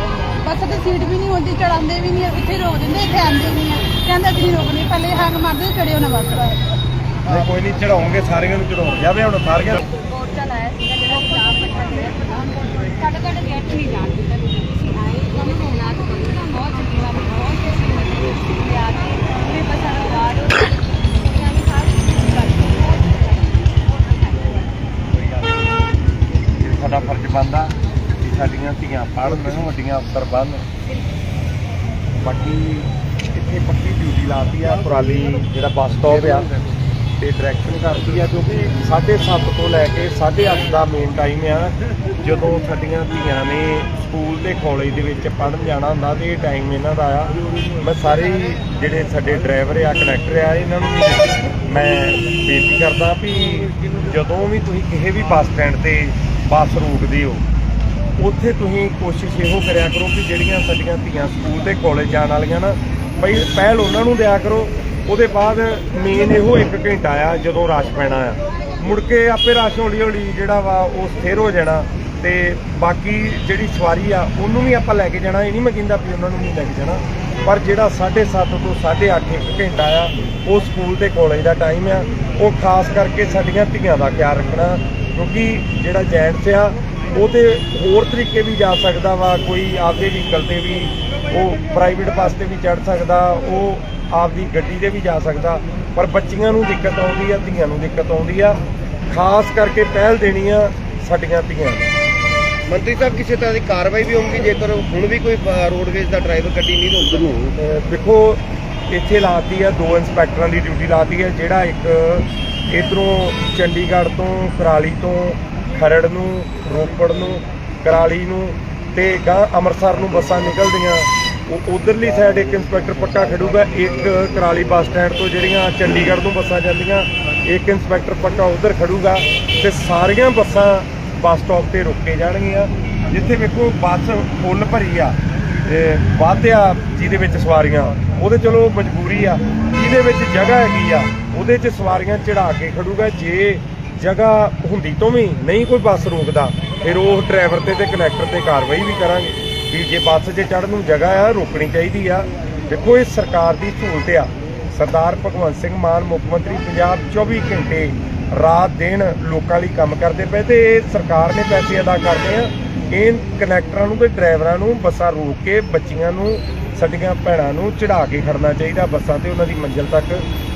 ਬੱਸ ਤੇ ਸੀਟ ਵੀ ਨਹੀਂ ਹੁੰਦੀ ਚੜਾਉਂਦੇ ਵੀ ਨਹੀਂ ਇੱਥੇ ਰੋਕ ਦਿੰਦੇ ਇੱਥੇ ਆਉਂਦੇ ਨਹੀਂ ਆ। ਕਹਿੰਦੇ ਅਸੀਂ ਨਹੀਂ ਰੋਕਣੀ ਪਹਿਲੇ ਹੰਗ ਮਾਰਦੇ ਚੜਿਓ ਨਾ ਬੱਸ ਦਾ ਨਹੀਂ ਕੋਈ ਨਹੀਂ ਚੜਾਉਂਗੇ ਸਾਰਿਆਂ ਨੂੰ ਚੜਾਉਣ ਜਾਵੇ ਹੁਣ ਸਾਰੀਆਂ ਮੋਰਚਾ ਲਾਇਆ ਸੀਗਾ ਜਿਹੜਾ ਪੰਜਾਬ ਪੱਟਾ ਗਿਆ ਸਾਡਾ ਤੁਹਾਡਾ ਗੇਟ ਨਹੀਂ ਜਾਣ ਦਿੱਤਾ ਤੁਸੀਂ ਆਏ ਤੁਹਾਨੂੰ ਹੋਣਾ ਤਾਂ ਕੋਈ ਬਹੁਤ ਹੈ, ਬਹੁਤ ਖੁਸ਼ੀ ਮਿਲੀ ਤੇ ਆ ਕੇ। ਪੂਰੇ ਬੱਸਾਂ ਦਾ ਸਾਡਾ ਫਰਜ਼ ਬਣਦਾ ਕਿ ਸਾਡੀਆਂ ਧੀਆਂ ਪੜ੍ਹਨ ਵੱਡੀਆਂ ਅਫਸਰ ਬਣਨ ਬਾਕੀ ਇੱਥੇ ਪੱਕੀ ਡਿਊਟੀ ਲਾਤੀ ਆ ਪੁਰਾਲੀ ਜਿਹੜਾ ਬੱਸ ਸਟਾਪ ਆ, ਤੇ ਡਾਇਰੈਕਸ਼ਨ ਕਰਦੀ ਆ, ਕਿਉਂਕਿ 7:30 ਤੋਂ ਲੈ ਕੇ 8:30 ਦਾ ਮੇਨ ਟਾਈਮ ਆ। ਜਦੋਂ ਸਾਡੀਆਂ ਧੀਆਂ ਨੇ ਸਕੂਲ ਤੇ ਕਾਲਜ ਦੇ ਵਿੱਚ ਪੜ੍ਹਨ ਜਾਣਾ ਹੁੰਦਾ ਤੇ ਇਹ ਟਾਈਮ ਇਹਨਾਂ ਦਾ ਆ। ਮੈਂ ਸਾਰੇ ਜਿਹੜੇ ਸਾਡੇ ਡਰਾਈਵਰ ਆ ਕਨੈਕਟਰ ਆ, ਇਹਨਾਂ ਨੂੰ ਵੀ ਮੈਂ ਬੇਨਤੀ ਕਰਦਾ ਵੀ ਜਦੋਂ ਵੀ ਤੁਸੀਂ ਕਿਸੇ ਵੀ ਬੱਸ ਸਟੈਂਡ ਤੇ ਬੱਸ ਰੋਕਦੇ ਹੋ, ਉੱਥੇ ਤੁਸੀਂ ਕੋਸ਼ਿਸ਼ ਇਹੋ ਕਰਿਆ ਕਰੋ ਕਿ ਜਿਹੜੀਆਂ ਸਾਡੀਆਂ ਧੀਆਂ ਸਕੂਲ ਤੇ ਕਾਲਜ ਜਾਣ ਵਾਲੀਆਂ ਨਾ ਬਈ ਪਹਿਲ ਉਹਨਾਂ ਨੂੰ ਦਿਆ ਕਰੋ। ਉਹਦੇ ਬਾਅਦ ਮੇਨ ਇਹੋ 1 ਘੰਟਾ ਆ ਜਦੋਂ ਰਸ਼ ਪੈਣਾ ਆ। ਮੁੜ ਕੇ ਆਪੇ ਰਸ਼ ਹੌਲੀ ਹੌਲੀ ਜਿਹੜਾ ਵਾ ਉਹ ਸਥਿਰ ਹੋ ਜਾਣਾ ਤੇ ਬਾਕੀ ਜਿਹੜੀ ਸਵਾਰੀ ਆ, ਉਹਨੂੰ ਵੀ ਆਪਾਂ ਲੈ ਕੇ ਜਾਣਾ। ਇਹ ਨਹੀਂ ਮੈਂ ਕਹਿੰਦਾ ਵੀ ਉਹਨਾਂ ਨੂੰ ਨਹੀਂ ਲੈ ਕੇ ਜਾਣਾ। ਪਰ ਜਿਹੜਾ 7:30 ਤੋਂ 8:30 ਇੱਕ ਘੰਟਾ ਆ, ਉਹ ਸਕੂਲ ਤੇ ਕਾਲਜ ਦਾ ਟਾਈਮ ਆ। ਉਹ ਖਾਸ ਕਰਕੇ ਸਾਡੀਆਂ ਧੀਆਂ ਦਾ ਖਿਆਲ ਰੱਖਣਾ, ਕਿਉਂਕਿ ਜਿਹੜਾ ਜੈਂਟਸ ਆ, ਉਹ ਤੇ ਹੋਰ ਤਰੀਕੇ ਵੀ ਜਾ ਸਕਦਾ ਵਾ। ਕੋਈ ਆਪਦੇ ਵਹੀਕਲ ਤੇ ਵੀ ਉਹ ਪ੍ਰਾਈਵੇਟ ਬੱਸ ਤੇ ਵੀ ਚੜ ਸਕਦਾ ਉਹ ਆਪਦੀ ਗੱਡੀ ਤੇ ਵੀ ਜਾ ਸਕਦਾ ਪਰ ਬੱਚੀਆਂ ਨੂੰ ਦਿੱਕਤ ਆਉਂਦੀ ਆ ਧੀਆਂ ਨੂੰ ਦਿੱਕਤ ਆਉਂਦੀ ਆ ਖਾਸ ਕਰਕੇ ਪਹਿਲ ਦੇਣੀ ਆ ਸਾਡੀਆਂ ਧੀਆਂ ਨੂੰ ਮੰਤਰੀ ਸਾਹਿਬ ਕਿਸੇ ਤਰ੍ਹਾਂ ਦੀ ਕਾਰਵਾਈ ਵੀ ਹੋਊਗੀ? ਜੇਕਰ ਹੁਣ ਵੀ ਕੋਈ ਰੋਡਵੇਜ਼ ਦਾ ਡਰਾਈਵਰ ਗੱਡੀ ਨਹੀਂ ਰੋਕਦਾ ਦੇਖੋ ਇੱਥੇ ਲਾਤੀ ਆ ਦੋ ਇੰਸਪੈਕਟਰਾਂ ਦੀ ਡਿਊਟੀ ਲਾਤੀ ਹੈ ਜਿਹੜਾ ਇੱਕ ਇਧਰੋਂ ਚੰਡੀਗੜ੍ਹ ਤੋਂ ਕੁਰਾਲੀ ਤੋਂ ਖਰੜ ਨੂੰ ਰੋਪੜ ਨੂੰ ਕੁਰਾਲੀ ਨੂੰ ਤੇ ਗਾਂ ਅੰਮ੍ਰਿਤਸਰ ਨੂੰ ਬੱਸਾਂ ਨਿਕਲਦੀਆਂ। ਉਹ ਉਧਰਲੀ ਸਾਈਡ ਇੱਕ ਇੰਸਪੈਕਟਰ ਪੱਕਾ ਖੜੂਗਾ, ਇੱਕ ਕਰਾਲੀ ਬੱਸ ਸਟੈਂਡ ਤੋਂ ਜਿਹੜੀਆਂ ਚੰਡੀਗੜ੍ਹ ਤੋਂ ਬੱਸਾਂ ਜਾਂਦੀਆਂ, ਇੱਕ ਇੰਸਪੈਕਟਰ ਪੱਕਾ ਉਧਰ ਖੜੂਗਾ ਤੇ ਸਾਰੀਆਂ ਬੱਸਾਂ ਬੱਸ ਸਟਾਪ ਤੇ ਰੁਕੇ ਜਾਣਗੀਆਂ, ਜਿੱਥੇ ਵੇਖੋ ਬੱਸ ਫੁੱਲ ਭਰੀ ਆ ਤੇ ਵਾਧਿਆ ਜਿਹਦੇ ਵਿੱਚ ਸਵਾਰੀਆਂ, ਉਹਦੇ ਚਲੋ ਮਜਬੂਰੀ ਆ, ਜਿਹਦੇ ਵਿੱਚ ਜਗ੍ਹਾ ਹੈਗੀ ਆ, ਉਹਦੇ 'ਚ ਸਵਾਰੀਆਂ ਚੜਾ ਕੇ ਖੜੂਗਾ, ਜੇ ਜਗ੍ਹਾ ਹੁੰਦੀ ਤੋਂ ਵੀ ਨਹੀਂ ਕੋਈ ਬੱਸ ਰੋਕਦਾ, ਫਿਰ ਉਹ ਡਰਾਈਵਰ ਤੇ ਤੇ ਕਨੈਕਟਰ ਤੇ ਕਾਰਵਾਈ ਵੀ ਕਰਾਂਗੇ। ਵੀ ਜੇ ਬੱਸ 'ਚ ਚੜ੍ਹਨ ਨੂੰ ਜਗ੍ਹਾ ਆ, ਰੋਕਣੀ ਚਾਹੀਦੀ ਆ। ਦੇਖੋ, ਇਹ ਸਰਕਾਰ ਦੀ ਸਹੂਲਤ ਆ। ਸਰਦਾਰ ਭਗਵੰਤ ਸਿੰਘ ਮਾਨ, ਮੁੱਖ ਮੰਤਰੀ ਪੰਜਾਬ 24 ਘੰਟੇ ਰਾਤ ਦਿਨ ਲੋਕਾਂ ਲਈ ਕੰਮ ਕਰਦੇ ਪਏ ਤੇ ਇਹ ਸਰਕਾਰ ਨੇ ਪੈਸੇ ਅਦਾ ਕਰਦੇ ਆ। ਇਹ ਕਨੈਕਟਰਾਂ ਨੂੰ ਤੇ ਡਰਾਈਵਰਾਂ ਨੂੰ ਬੱਸਾਂ ਰੋਕ ਕੇ ਬੱਚੀਆਂ ਨੂੰ, ਸਾਡੀਆਂ ਭੈਣਾਂ ਨੂੰ ਚੜਾ ਕੇ ਖੜਨਾ ਚਾਹੀਦਾ, ਬੱਸਾਂ ਤੇ ਉਹਨਾਂ ਦੀ ਮੰਜ਼ਿਲ ਤੱਕ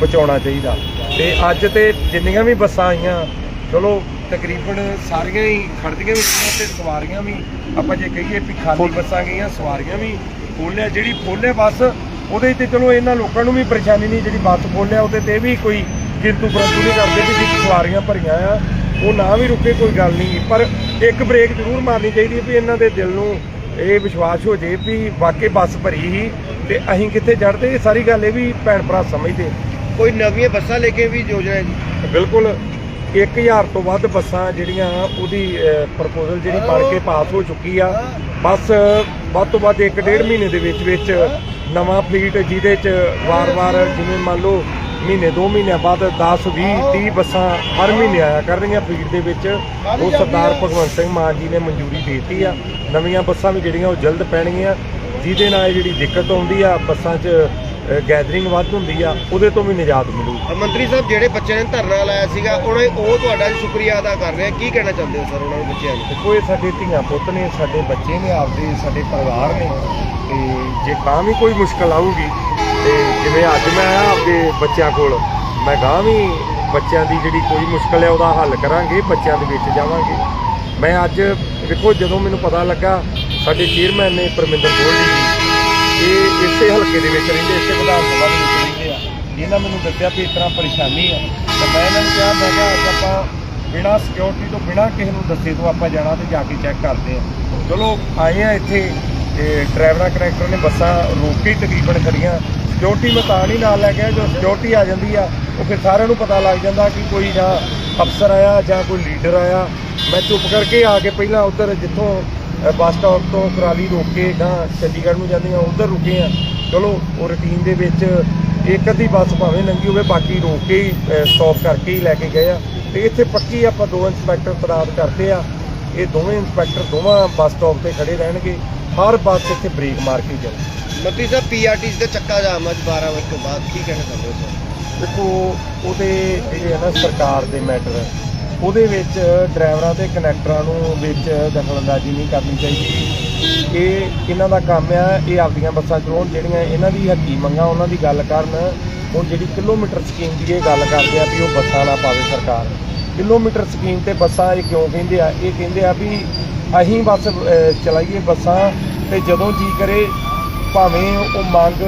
ਪਹੁੰਚਾਉਣਾ ਚਾਹੀਦਾ। ਤੇ ਅੱਜ ਤੇ ਜਿੰਨੀਆਂ ਵੀ ਬੱਸਾਂ ਆਈਆਂ, ਚਲੋ ਤਕਰੀਬਨ ਸਾਰੀਆਂ ਹੀ ਖੜਦੀਆਂ ਵੀ ਗਈਆਂ ਤੇ ਸਵਾਰੀਆਂ ਵੀ। ਆਪਾਂ ਜੇ ਕਹੀਏ ਵੀ ਖਾਲੀ ਬੱਸਾਂ ਗਈਆਂ ਸਵਾਰੀਆਂ ਵੀ ਫੁੱਲਿਆ ਜਿਹੜੀ ਫੁੱਲੇ ਬੱਸ ਉਹਦੇ ਤੇ ਚਲੋ ਇਹਨਾਂ ਲੋਕਾਂ ਨੂੰ ਵੀ ਪਰੇਸ਼ਾਨੀ ਨਹੀਂ ਜਿਹੜੀ ਬੱਸ ਫੁੱਲਿਆ ਉਹਦੇ ਤੇ ਵੀ ਕੋਈ ਕਿੰਤੂ ਪਰੰਤੂ ਨਹੀਂ ਕਰਦੇ ਵੀ ਜਿਹੜੀ ਸਵਾਰੀਆਂ ਭਰੀਆਂ ਆ ਉਹ ਨਾ ਵੀ ਰੁਕੇ ਕੋਈ ਗੱਲ ਨਹੀਂ। ਪਰ ਇੱਕ ਬ੍ਰੇਕ ਜ਼ਰੂਰ ਮਾਰਨੀ ਚਾਹੀਦੀ ਹੈ ਵੀ ਇਹਨਾਂ ਦੇ ਦਿਲ ਨੂੰ ਇਹ ਵਿਸ਼ਵਾਸ ਹੋ ਜੇ ਵੀ ਵਾਕਈ ਬੱਸ ਭਰੀ ਹੀ ਤੇ ਅਸੀਂ ਕਿੱਥੇ ਚੜਦੇ ਇਹ ਸਾਰੀ ਗੱਲ ਇਹ ਵੀ ਭੈਣ ਭਰਾ ਸਮਝਦੇ ਕੋਈ ਨਵੀਆਂ ਬੱਸਾਂ ਲੈ ਕੇ ਵੀ ਯੋਜਨਾ ਹੈ ਜੀ? ਬਿਲਕੁਲ। 1000 ਤੋਂ ਵੱਧ ਬੱਸਾਂ ਜਿਹੜੀਆਂ ਉਹਦੀ ਪ੍ਰਪੋਜ਼ਲ ਜਿਹੜੀ ਬਣ ਕੇ ਪਾਸ ਹੋ ਚੁੱਕੀ ਆ। ਬਸ ਵੱਧ ਤੋਂ ਵੱਧ 1.5 ਮਹੀਨੇ ਦੇ ਵਿੱਚ ਵਿੱਚ ਨਵਾਂ ਫਲੀਟ ਜਿਹਦੇ ਚ ਵਾਰ-ਵਾਰ ਜਿਵੇਂ ਮੰਨ ਲਓ ਮਹੀਨੇ 2 ਮਹੀਨਿਆਂ ਬਾਅਦ 10 20 30 ਬੱਸਾਂ ਹਰ ਮਹੀਨੇ ਆਇਆ ਕਰ ਰਹੀਆਂ ਫਲੀਟ ਦੇ ਵਿੱਚ। ਉਹ ਸਰਦਾਰ ਭਗਵੰਤ ਸਿੰਘ ਮਾਨ ਜੀ ਨੇ ਮਨਜ਼ੂਰੀ ਦੇ ਦਿੱਤੀ ਆ। ਨਵੀਆਂ ਬੱਸਾਂ ਵੀ ਜਿਹੜੀਆਂ ਉਹ ਜਲਦ ਪੈਣਗੀਆਂ। ਜਿਹਦੇ ਨਾਲ ਜਿਹੜੀ ਦਿੱਕਤ ਆਉਂਦੀ ਆ ਬੱਸਾਂ 'ਚ ਗੈਦਰਿੰਗ ਵੱਧ ਹੁੰਦੀ ਆ ਉਹਦੇ ਤੋਂ ਵੀ ਨਿਜਾਤ ਮਿਲੂ। ਮੰਤਰੀ ਸਾਹਿਬ ਜਿਹੜੇ ਬੱਚਿਆਂ ਨੇ ਧਰਨਾ ਲਾਇਆ ਸੀਗਾ ਉਹਨਾਂ ਉਹ ਤੁਹਾਡਾ ਸ਼ੁਕਰੀਆ ਅਦਾ ਕਰ ਰਹੇ ਕੀ ਕਹਿਣਾ ਚਾਹੁੰਦੇ ਹੋ ਸਰ ਉਹਨਾਂ ਨੂੰ ਬੱਚਿਆਂ ਨੂੰ? ਇਹ ਸਾਡੇ ਧੀਆਂ ਪੁੱਤ ਨੇ ਸਾਡੇ ਬੱਚੇ ਨੇ ਆਪਦੇ ਸਾਡੇ ਪਰਿਵਾਰ ਨੇ। ਤੇ ਜੇ ਗਾਂ ਵੀ ਕੋਈ ਮੁਸ਼ਕਲ ਆਊਗੀ ਤੇ ਜਿਵੇਂ ਅੱਜ ਮੈਂ ਆਪਦੇ ਬੱਚਿਆਂ ਕੋਲ ਮੈਂ ਗਾਂ ਵੀ ਬੱਚਿਆਂ ਦੀ ਜਿਹੜੀ ਕੋਈ ਮੁਸ਼ਕਲ ਹੈ ਉਹਦਾ ਹੱਲ ਕਰਾਂਗੇ ਬੱਚਿਆਂ ਦੇ ਵਿੱਚ ਜਾਵਾਂਗੇ। ਮੈਂ ਅੱਜ ਵੇਖੋ ਜਦੋਂ ਮੈਨੂੰ ਪਤਾ ਲੱਗਾ ਸਾਡੇ ਚੇਅਰਮੈਨ ਨੇ ਪਰਮਿੰਦਰ ਗੋਲਡੀ ਜੀ, ਇਹ ਇਸੇ ਹਲਕੇ ਦੇ ਵਿੱਚ ਰਹਿੰਦੇ, ਇਸੇ ਵਿਧਾਨ ਸਭਾ ਦੇ ਵਿੱਚ ਰਹਿੰਦੇ ਆ। ਇਹਨਾਂ ਮੈਨੂੰ ਦੱਸਿਆ ਵੀ ਇਸ ਤਰ੍ਹਾਂ ਪਰੇਸ਼ਾਨੀ ਆ। ਤਾਂ ਮੈਂ ਇਹਨਾਂ ਨੂੰ ਕਿਹਾ, ਮੈਂ ਕਿਹਾ ਅੱਜ ਆਪਾਂ ਬਿਨਾਂ ਸਿਕਿਉਰਿਟੀ ਤੋਂ, ਬਿਨਾਂ ਕਿਸੇ ਨੂੰ ਦੱਸੇ ਤੋਂ ਆਪਾਂ ਜਾਣਾ ਤੇ ਜਾ ਕੇ ਚੈੱਕ ਕਰਦੇ ਆ। ਚਲੋ, ਆਏ ਆ ਇੱਥੇ ਡਰਾਈਵਰਾਂ ਕਨੈਕਟਰ ਨੇ ਬੱਸਾਂ ਰੋਕ ਕੇ ਤਕਰੀਬਨ ਖੜੀਆਂ ਸਿਕਿਉਰਿਟੀ ਮੈਂ ਤਾਂ ਨਹੀਂ ਨਾਲ ਲੈ ਗਿਆ ਜੋ ਸਿਕਿਉਰਿਟੀ ਆ ਜਾਂਦੀ ਆ, ਉਹ ਫਿਰ ਸਾਰਿਆਂ ਨੂੰ ਪਤਾ ਲੱਗ ਜਾਂਦਾ ਕਿ ਕੋਈ ਜਾਂ ਅਫਸਰ ਆਇਆ ਜਾਂ ਕੋਈ ਲੀਡਰ ਆਇਆ। ਮੈਂ ਚੁੱਪ ਕਰਕੇ ਆ ਕੇ ਪਹਿਲਾਂ ਉਧਰ ਜਿੱਥੋਂ ਬੱਸ ਸਟਾਪ ਤੋਂ ਕੁਰਾਲੀ ਰੋਕ ਕੇ ਗਾਂ ਚੰਡੀਗੜ੍ਹ ਨੂੰ ਜਾਂਦੀਆਂ ਉਧਰ ਰੁਕੇ ਆ ਚਲੋ ਉਹ ਰੂਟੀਨ ਦੇ ਵਿੱਚ ਇੱਕ ਅੱਧੀ ਬੱਸ ਭਾਵੇਂ ਲੰਗੀ ਹੋਵੇ ਬਾਕੀ ਰੋਕ ਕੇ ਹੀ ਸਟਾਪ ਕਰਕੇ ਹੀ ਲੈ ਕੇ ਗਏ ਆ ਤੇ ਇੱਥੇ ਪੱਕੀ ਆਪਾਂ ਦੋ ਇੰਸਪੈਕਟਰ ਤੈਨਾਤ ਕਰਦੇ ਆ ਇਹ ਦੋਵੇਂ ਇੰਸਪੈਕਟਰ ਦੋਵਾਂ ਬੱਸ ਸਟਾਪ ਤੇ ਖੜੇ ਰਹਿਣਗੇ। ਹਰ ਬੱਸ ਇੱਥੇ ਬ੍ਰੇਕ ਮਾਰ ਕੇ ਜਾਊ। ਮੰਤਰੀ ਸਾਹਿਬ ਪੀਆਰਟੀਸੀ ਦਾ ਚੱਕਾ ਜਾਮ ਅੱਜ 12 ਵਜੇ ਤੋਂ ਬਾਅਦ। ਕੀ ਕਹਿਣਾ ਚਾਹੁੰਦੇ ਹੋ ਸਰ? ਦੇਖੋ ਉਹਦੇ ਜਿਹੜੇ ਹੈ ਨਾ ਸਰਕਾਰ ਦੇ ਮੈਟਰ ਉਹਦੇ ਵਿੱਚ ਡਰਾਈਵਰਾਂ ਤੇ ਕਨੈਕਟਰਾਂ ਨੂੰ ਵਿੱਚ ਦਖਲਅੰਦਾਜ਼ੀ ਨਹੀਂ ਕਰਨੀ ਚਾਹੀਦੀ। ਇਹ ਇਹਨਾਂ ਦਾ ਕੰਮ ਆ, ਇਹ ਆਪਦੀਆਂ ਬੱਸਾਂ ਚਲਾਉਣ, ਜਿਹੜੀਆਂ ਇਹਨਾਂ ਦੀ ਹੱਕੀ ਮੰਗਾਂ, ਉਹਨਾਂ ਦੀ ਗੱਲ ਕਰਨ। ਹੁਣ ਜਿਹੜੀ ਕਿਲੋਮੀਟਰ ਸਕੀਮ ਦੀ ਇਹ ਗੱਲ ਕਰਦੇ ਆ ਵੀ ਉਹ ਬੱਸਾਂ ਨਾ ਪਾਵੇ ਸਰਕਾਰ। ਕਿਲੋਮੀਟਰ ਸਕੀਮ ਤੇ ਬੱਸਾਂ ਇਹ ਕਿਉਂ ਕਹਿੰਦੇ ਆ? ਇਹ ਕਹਿੰਦੇ ਆ ਵੀ ਅਸੀਂ ਬੱਸ ਚਲਾਈਏ ਬੱਸਾਂ ਤੇ ਜਦੋਂ ਜੀ ਕਰੇ, ਭਾਵੇਂ ਉਹ ਮੰਗ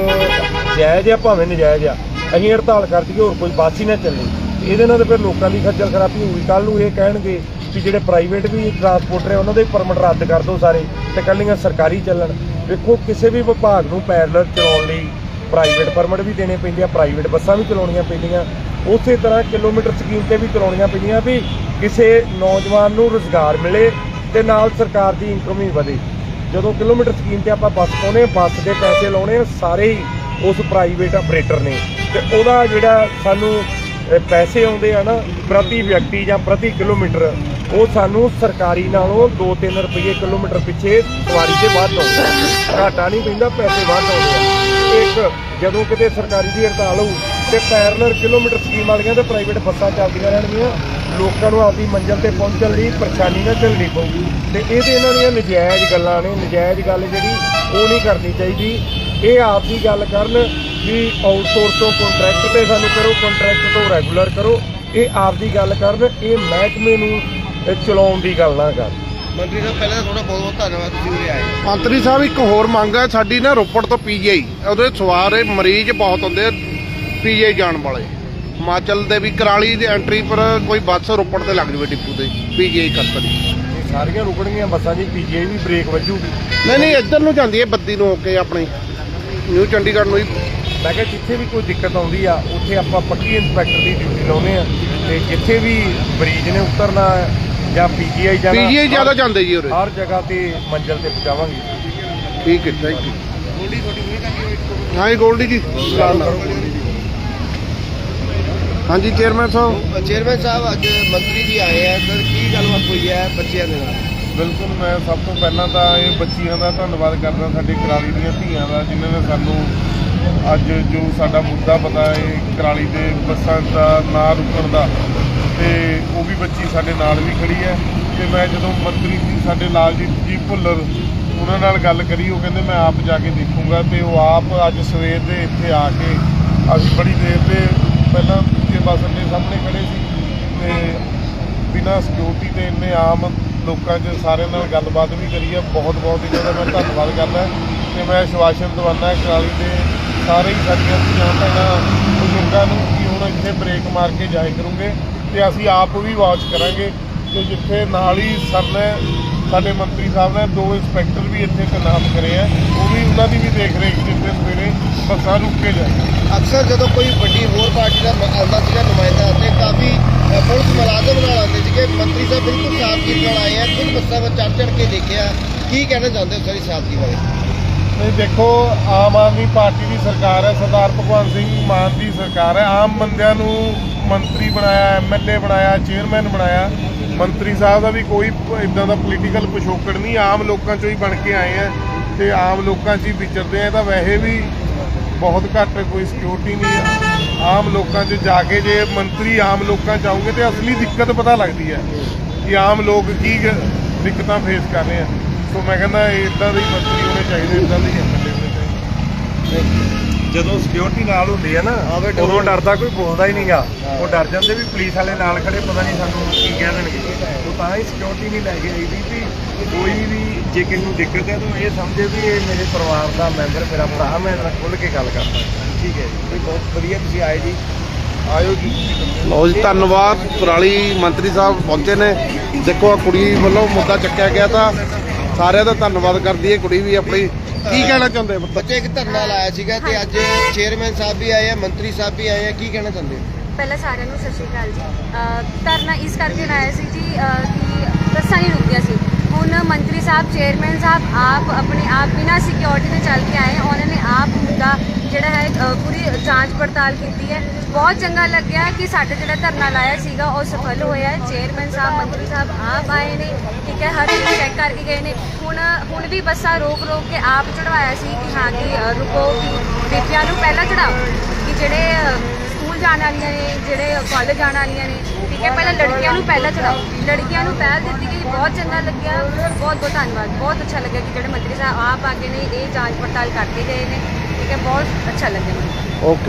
ਜਾਇਜ਼ ਆ, ਭਾਵੇਂ ਨਜਾਇਜ਼ ਆ। ਅਸੀਂ ਹੜਤਾਲ ਕਰ ਦਈਏ, ਹੋਰ ਕੋਈ ਬੱਸ ਹੀ ਨਾ ਚੱਲੇ। ਇਹਦੇ ਨਾਲ ਤਾਂ ਫਿਰ ਲੋਕਾਂ ਦੀ ਖੱਜਲ ਖਰਾਬੀ ਹੋਊਗੀ। ਕੱਲ ਨੂੰ ਇਹ ਕਹਿਣਗੇ ਵੀ ਜਿਹੜੇ ਪ੍ਰਾਈਵੇਟ ਵੀ ਟਰਾਂਸਪੋਰਟਰ ਹੈ ਉਹਨਾਂ ਦੇ ਪਰਮਿਟ ਰੱਦ ਕਰ ਦਿਓ ਸਾਰੇ। ਤੇ ਕੱਲੀਆਂ ਸਰਕਾਰੀ ਚੱਲਣ। ਵੇਖੋ, ਕਿਸੇ ਵੀ ਵਿਭਾਗ ਨੂੰ ਪੈਰਲਲ ਚਲਾਉਣ ਲਈ ਪ੍ਰਾਈਵੇਟ ਪਰਮਿਟ ਵੀ ਦੇਣੇ ਪੈਂਦੇ ਆ ਪ੍ਰਾਈਵੇਟ ਬੱਸਾਂ ਵੀ ਚਲਾਉਣੀਆਂ ਪੈਂਦੀਆਂ। ਉਸੇ ਤਰ੍ਹਾਂ ਕਿਲੋਮੀਟਰ ਸਕੀਮ ਤੇ ਵੀ ਚਲਾਉਣੀਆਂ ਪੈਂਦੀਆਂ ਵੀ ਕਿਸੇ ਨੌਜਵਾਨ ਨੂੰ ਰੁਜ਼ਗਾਰ ਮਿਲੇ ਤੇ ਨਾਲ ਸਰਕਾਰ ਦੀ ਇਨਕਮ ਵੀ ਵਧੇ। ਜਦੋਂ ਕਿਲੋਮੀਟਰ ਸਕੀਮ ਤੇ ਆਪਾਂ ਬੱਸ ਪਾਉਣੇ ਬੱਸ ਦੇ ਪੈਸੇ ਲਾਉਣੇ ਸਾਰੇ ਹੀ ਉਸ ਪ੍ਰਾਈਵੇਟ ਆਪਰੇਟਰ ਨੇ। ਤੇ ਉਹਦਾ ਜਿਹੜਾ ਸਾਨੂੰ ਪੈਸੇ ਆਉਂਦੇ ਆ ਨਾ ਪ੍ਰਤੀ ਵਿਅਕਤੀ ਜਾਂ ਪ੍ਰਤੀ ਕਿਲੋਮੀਟਰ, ਉਹ ਸਾਨੂੰ ਸਰਕਾਰੀ ਨਾਲੋਂ 2-3 ਰੁਪਏ ਕਿਲੋਮੀਟਰ ਪਿੱਛੇ ਸਵਾਰੀ 'ਤੇ ਵੱਧ ਆਉਂਦੇ ਘਾਟਾ ਨਹੀਂ ਪੈਂਦਾ, ਪੈਸੇ ਵੱਧ ਆਉਂਦੇ ਆ। ਇੱਕ, ਜਦੋਂ ਕਿਤੇ ਸਰਕਾਰੀ ਦੀ ਹੜਤਾਲ ਹੋਊ ਤੇ ਪੈਰਲਰ ਕਿਲੋਮੀਟਰ ਸਕੀਮ ਵਾਲੀਆਂ ਤੇ ਪ੍ਰਾਈਵੇਟ ਬੱਸਾਂ ਚੱਲਦੀਆਂ ਰਹਿਣਗੀਆਂ। ਲੋਕਾਂ ਨੂੰ ਆਪਦੀ ਮੰਜ਼ਿਲ ਤੇ ਪਹੁੰਚਣ ਲਈ ਪਰੇਸ਼ਾਨੀ ਨਾ ਝੱਲਣੀ ਪਊਗੀ ਤੇ ਇਹਦੇ ਇਹਨਾਂ ਦੀਆਂ ਨਜਾਇਜ਼ ਗੱਲਾਂ ਨੇ। ਨਜਾਇਜ਼ ਗੱਲ ਜਿਹੜੀ ਉਹ ਨਹੀਂ ਕਰਨੀ ਚਾਹੀਦੀ। ਇਹ ਆਪ ਦੀ ਗੱਲ ਕਰਨ ਵੀ ਆਊਟਸੋਰਸ ਤੋਂ ਕੰਟਰੈਕਟ ਤੇ ਸਾਨੂੰ ਕਰੋ ਕੰਟਰੈਕਟ ਤੋਂ ਰੈਗੂਲਰ ਕਰੋ। ਇਹ ਆਪ ਦੀ ਗੱਲ ਕਰਨ ਇਹ ਮਹਿਕਮੇ ਨੂੰ ਚਲਾਉਣ ਦੀ ਗੱਲ ਨਾ ਕਰਨ। ਮੰਤਰੀ ਸਾਹਿਬ ਪਹਿਲਾਂ ਤੁਹਾਡਾ ਬਹੁਤ ਬਹੁਤ ਧੰਨਵਾਦ ਤੁਸੀਂ ਉਰੇ ਆਏ। ਮੰਤਰੀ ਸਾਹਿਬ ਇੱਕ ਹੋਰ ਮੰਗ ਹੈ ਸਾਡੀ ਨਾ ਰੋਪੜ ਤੋਂ ਪੀਜੀਆਈ ਉਹਦੇ ਸਵਾਰ ਮਰੀਜ਼ ਬਹੁਤ ਹੁੰਦੇ ਆ। ਪੀਜੀਆਈ ਜਾਣ ਵਾਲੇ। ਹਿਮਾਚਲ ਦੇ ਵੀ ਕਰਾਲੀ ਦੀ ਐਂਟਰੀ ਪਰ ਕੋਈ ਬੱਸ ਰੋਪੜ ਤੇ ਲੱਗ ਜਵੇ ਡਿਪੂ ਤੇ ਪੀਜੀਆਈ ਇਹ ਸਾਰੀਆਂ ਰੁਕਣਗੀਆਂ ਬੱਸਾਂ ਦੀ ਪੀਜੀਆਈ ਵੀ ਬ੍ਰੇਕ ਵੱਜੂਗੀ। ਨਹੀਂ ਨਹੀਂ ਇੱਧਰ ਨੂੰ ਜਾਂਦੀ ਹੈ ਬੱਦੀ ਨੂੰ ਹੋ ਕੇ ਆਪਣੀ। ਨਿਊ ਚੰਡੀਗੜ੍ਹ ਨੂੰ ਹੀ। ਮੈਂ ਕਿਹਾ ਜਿੱਥੇ ਵੀ ਕੋਈ ਦਿੱਕਤ ਆਉਂਦੀ ਆ ਉੱਥੇ ਆਪਾਂ ਪੱਕੀ ਇੰਸਪੈਕਟਰ ਦੀ ਡਿਊਟੀ ਲਾਉਨੇ ਆ। ਤੇ ਜਿੱਥੇ ਵੀ ਮਰੀਜ਼ ਨੇ ਉਤਰਨਾ ਜਾਂ ਪੀਜੀਆਈ ਜਾਣਾ ਪੀਜੀਆਈ ਜ਼ਿਆਦਾ ਜਾਂਦੇ ਜੀ ਉਰੇ। ਹਰ ਜਗ੍ਹਾ ਤੇ ਮੰਜ਼ਿਲ ਤੇ ਪਹੁੰਚਾਵਾਂਗੇ। ਠੀਕ ਹੈ ਥੈਂਕ ਯੂ ਗੋਲਡੀ ਤੁਹਾਡੀ ਵੀ ਤਾਂ ਹਾਂ ਜੀ। ਗੋਲਡੀ ਜੀ। ਹਾਂਜੀ ਚੇਅਰਮੈਨ ਸਾਹਿਬ। ਚੇਅਰਮੈਨ ਸਾਹਿਬ ਅੱਜ ਮੰਤਰੀ ਜੀ ਆਏ ਆ ਸਰ ਕੀ ਗੱਲਬਾਤ ਹੋਈ ਹੈ ਬੱਚਿਆਂ ਦੇ ਨਾਲ? ਬਿਲਕੁਲ ਮੈਂ ਸਭ ਤੋਂ ਪਹਿਲਾਂ ਤਾਂ ਇਹ ਬੱਚੀਆਂ ਦਾ ਧੰਨਵਾਦ ਕਰਦਾ ਸਾਡੇ ਕਰਾਲੀ ਦੀਆਂ ਧੀਆਂ ਦਾ ਜਿਨ੍ਹਾਂ ਨੇ ਸਾਨੂੰ ਅੱਜ ਜੋ ਸਾਡਾ ਮੁੱਦਾ ਪਤਾ ਹੈ ਕਰਾਲੀ ਦੇ ਬੱਸਾਂ ਦਾ ਨਾ ਰੁਕਣ ਦਾ ਤੇ ਉਹ ਵੀ ਬੱਚੀ ਸਾਡੇ ਨਾਲ ਵੀ ਖੜੀ ਹੈ। ਤੇ ਮੈਂ ਜਦੋਂ ਮੰਤਰੀ ਸੀ ਸਾਡੇ ਲਾਲਜੀਤ ਜੀ ਭੁੱਲਰ ਉਹਨਾਂ ਨਾਲ ਗੱਲ ਕਰੀ ਉਹ ਕਹਿੰਦੇ ਮੈਂ ਆਪ ਜਾ ਕੇ ਦੇਖੂੰਗਾ। ਤੇ ਉਹ ਆਪ ਅੱਜ ਸਵੇਰ ਦੇ ਇੱਥੇ ਆ ਕੇ ਅਸੀਂ ਬੜੀ ਦੇਰ ਦੇ ਪਹਿਲਾਂ ਦੂਜੇ ਬੱਸ ਸਾਹਮਣੇ ਖੜੇ ਸੀ ਤੇ ਬਿਨਾਂ ਸਿਕਿਉਰਿਟੀ ਦੇ ਇੰਨੇ ਆਮ ਲੋਕਾਂ 'ਚ ਸਾਰਿਆਂ ਨਾਲ ਗੱਲਬਾਤ ਵੀ ਕਰੀ ਹੈ ਬਹੁਤ ਬਹੁਤ ਇਹਨਾਂ ਦਾ ਮੈਂ ਧੰਨਵਾਦ ਕਰਦਾ। ਤੇ ਮੈਂ ਆਸ਼ਵਾਸਨ ਦਵਾਨਾ ਕਰਾਲੀ ਦੇ ਸਾਰੇ ਹੀ ਸਾਡੀਆਂ ਧੀਆਂ ਭੈਣਾਂ ਬਜ਼ੁਰਗਾਂ ਨੂੰ ਕਿ ਹੁਣ ਇੱਥੇ ਬ੍ਰੇਕ ਮਾਰ ਕੇ ਜਾਏ ਕਰੂੰਗੇ। ਤੇ ਅਸੀਂ ਆਪ ਵੀ ਵਾਚ ਕਰਾਂਗੇ ਤੇ ਜਿੱਥੇ ਨਾਲ ਹੀ ਸਰ ਸਾਡੇ ਮੰਤਰੀ ਸਾਹਿਬ ਨੇ ਦੋ ਇੰਸਪੈਕਟਰ ਵੀ ਇੱਥੇ ਤੈਨਾਤ ਕਰੇ ਆ। ਉਹ ਵੀ ਉਹਨਾਂ ਦੀ ਵੀ ਦੇਖ ਰੇਖ ਜਿੱਥੇ ਸਵੇਰੇ ਬੱਸਾਂ ਰੁਕ ਕੇ ਜਾਏ ਅਕਸਰ ਜਦੋਂ ਕੋਈ ਵੱਡੀ ਹੋਰ ਪਾਰਟੀ ਦਾ ਆਉਂਦਾ ਸੀਗਾ ਨੁਮਾਇੰਦਾ ਤੇ ਕਾਫੀ ਪੁਲਿਸ ਮੁਲਾਜ਼ਮ ਨਾਲ ਆਉਂਦੇ ਸੀਗੇ। ਮੰਤਰੀ ਸਾਹਿਬ ਬਿਲਕੁਲ ਸਾਫ਼ ਨਾਲ ਆਏ ਆ। ਖੁਦ ਬੱਸਾਂ ਵਿੱਚ ਚੜ ਚੜ ਕੇ ਦੇਖਿਆ। ਕੀ ਕਹਿਣਾ ਚਾਹੁੰਦੇ ਹੋ ਸਾਰੀ ਸਾਫੀ ਬਾਰੇ ਨਹੀਂ ਦੇਖੋ ਆਮ ਆਦਮੀ ਪਾਰਟੀ ਦੀ ਸਰਕਾਰ ਹੈ। ਸਰਦਾਰ ਭਗਵੰਤ ਸਿੰਘ ਮਾਨ ਦੀ ਸਰਕਾਰ ਹੈ। ਆਮ ਬੰਦਿਆਂ ਨੂੰ ਮੰਤਰੀ ਬਣਾਇਆ ਐਮਐਲਏ ਬਣਾਇਆ ਚੇਅਰਮੈਨ ਬਣਾਇਆ। ਮੰਤਰੀ ਸਾਹਿਬ ਦਾ ਵੀ ਕੋਈ ਇਦਾਂ ਦਾ ਪੋਲੀਟੀਕਲ ਪਿਛੋਕੜ ਨਹੀਂ, ਆਮ ਲੋਕਾਂ ਚੋਂ ਹੀ ਬਣ ਕੇ ਆਏ ਆ ਤੇ ਆਮ ਲੋਕਾਂ 'ਚ ਹੀ ਵਿਚਰਦੇ ਆ ਤਾਂ ਵੈਸੇ ਵੀ ਬਹੁਤ ਘੱਟ ਕੋਈ ਸਿਕਿਉਰਿਟੀ ਨਹੀਂ ਆਮ ਲੋਕਾਂ 'ਚ ਜਾ ਕੇ ਜੇ ਮੰਤਰੀ ਆਮ ਲੋਕਾਂ 'ਚ ਆਉਂਗੇ ਤੇ ਅਸਲੀ ਦਿੱਕਤ ਪਤਾ ਲੱਗਦੀ ਹੈ ਕਿ ਆਮ ਲੋਕ ਕੀ ਦਿੱਕਤਾਂ ਫੇਸ ਕਰ ਰਹੇ ਆ। ਸੋ ਮੈਂ ਕਹਿੰਦਾ ਇਦਾਂ ਦੇ ਮੰਤਰੀ ਹੋਣੇ ਚਾਹੀਦੇ ਇਦਾਂ ਦੇ ਹੀ ਐਮਐਲਏ ਹੋਣੇ ਚਾਹੀਦੇ। ਜਦੋਂ ਸਿਕਿਉਰਿਟੀ ਨਾਲ ਹੁੰਦੀ ਹੈ ਨਾ ਉਦੋਂ ਡਰਦਾ ਕੋਈ ਬੋਲਦਾ ਹੀ ਨਹੀਂਗਾ। ਉਹ ਡਰ ਜਾਂਦੇ ਵੀ ਪੁਲਿਸ ਵਾਲੇ ਨਾਲ ਖੜੇ ਪਤਾ ਨਹੀਂ ਸਾਨੂੰ ਕੀ ਕਹਿ ਦੇਣਗੇ। ਉਹ ਤਾਂ ਹੀ ਸਿਕਿਉਰਿਟੀ ਨਹੀਂ ਲੈ ਕੇ ਆਈਦੀ ਵੀ ਕੋਈ ਵੀ ਜੇ ਕਿਸੇ ਨੂੰ ਦਿੱਕਤ ਹੈ ਤਾਂ ਇਹ ਸਮਝੇ ਵੀ ਇਹ ਮੇਰੇ ਪਰਿਵਾਰ ਦਾ ਮੈਂਬਰ ਮੇਰਾ ਭਰਾ ਮੈਂ ਨਾਲ ਖੁੱਲ੍ਹ ਕੇ ਗੱਲ ਕਰਦਾ। ਠੀਕ ਹੈ ਜੀ। ਬਹੁਤ ਵਧੀਆ ਤੁਸੀਂ ਆਏ ਜੀ। ਆਇਓ ਜੀ। ਲਓ ਜੀ ਧੰਨਵਾਦ। ਕੁਰਾਲੀ ਮੰਤਰੀ ਸਾਹਿਬ ਪਹੁੰਚੇ ਨੇ। ਦੇਖੋ ਆ ਕੁੜੀ ਵੱਲੋਂ ਮੁੱਦਾ ਚੱਕਿਆ ਗਿਆ ਤਾਂ ਸਾਰਿਆਂ ਦਾ ਧੰਨਵਾਦ ਕਰਦੀ ਹੈ। ਕੁੜੀ ਵੀ ਆਪਣੀ ਕੀ ਕਹਿਣਾ ਚਾਹੁੰਦੇ ਆ? ਬੱਚੇ ਇੱਕ ਧਰਨਾ ਲਾਇਆ ਸੀਗਾ ਤੇ ਅੱਜ ਚੇਅਰਮੈਨ ਸਾਹਿਬ ਵੀ ਆਏ ਆ ਮੰਤਰੀ ਸਾਹਿਬ ਵੀ ਆਏ ਆ। ਕੀ ਕਹਿਣਾ ਚਾਹੁੰਦੇ ਹੋ? ਪਹਿਲਾਂ ਸਾਰਿਆਂ ਨੂੰ ਸਤਿ ਸ਼੍ਰੀ ਅਕਾਲ ਜੀ। ਧਰਨਾ ਇਸ ਕਰਕੇ ਲਾਇਆ ਸੀ ਜੀ ਅਹ ਕਿ ਬੱਸਾਂ ਨਹੀਂ ਰੁਕਦੀਆਂ ਸੀ। ਹੁਣ ਮੰਤਰੀ ਸਾਹਿਬ ਚੇਅਰਮੈਨ ਸਾਹਿਬ, ਆਪ ਆਪਣੇ ਆਪ ਬਿਨਾਂ ਸਿਕਿਉਰਿਟੀ ਦੇ ਚੱਲ ਕੇ ਆਏ ਉਹਨਾਂ ਨੇ ਆਪ ਮੁੱਦਾ ਜਿਹੜਾ ਹੈ ਪੂਰੀ ਜਾਂਚ ਪੜਤਾਲ ਕੀਤੀ ਹੈ। ਬਹੁਤ ਚੰਗਾ ਲੱਗਿਆ ਕਿ ਸਾਡੇ ਜਿਹੜਾ ਧਰਨਾ ਲਾਇਆ ਸੀਗਾ, ਉਹ ਸਫਲ ਹੋਇਆ। ਹੈ ਚੇਅਰਮੈਨ ਸਾਹਿਬ, ਮੰਤਰੀ ਸਾਹਿਬ ਆਪ ਆਏ ਨੇ, ਠੀਕ ਹੈ, ਹਰ ਚੀਜ਼ ਚੈੱਕ ਕਰਕੇ ਗਏ ਨੇ। ਹੁਣ ਹੁਣ ਵੀ ਬੱਸਾਂ ਰੋਕ ਰੋਕ ਕੇ ਆਪ ਚੜਵਾਇਆ ਸੀ ਕਿ ਹਾਂ ਕਿ ਰੁਕੋ, ਕਿ ਬੇਟੀਆਂ ਨੂੰ ਪਹਿਲਾਂ ਚੜਾਓ ਕਿ ਜਿਹੜੇ ਸਕੂਲ ਜਾਣ ਵਾਲੀਆਂ ਨੇ, ਜਿਹੜੇ ਕਾਲਜ ਜਾਣ ਵਾਲੀਆਂ ਨੇ। ਠੀਕ ਹੈ, ਪਹਿਲਾਂ ਲੜਕੀਆਂ ਨੂੰ ਪਹਿਲਾਂ ਚੜਾਓ ਲੜਕੀਆਂ ਨੂੰ ਪਹਿਲ ਦਿੱਤੀ ਗਈ, ਬਹੁਤ ਚੰਗਾ ਲੱਗਿਆ। ਬਹੁਤ ਬਹੁਤ ਧੰਨਵਾਦ। ਬਹੁਤ ਅੱਛਾ ਲੱਗਿਆ ਕਿ ਜਿਹੜੇ ਮੰਤਰੀ ਸਾਹਿਬ ਆਪ ਆ ਗਏ ਨੇ ਇਹ ਜਾਂਚ ਪੜਤਾਲ ਕਰਦੇ ਗਏ ਨੇ। ਠੀਕ ਹੈ, ਬਹੁਤ ਅੱਛਾ ਲੱਗਿਆ। ਮੈਨੂੰ ਓਕੇ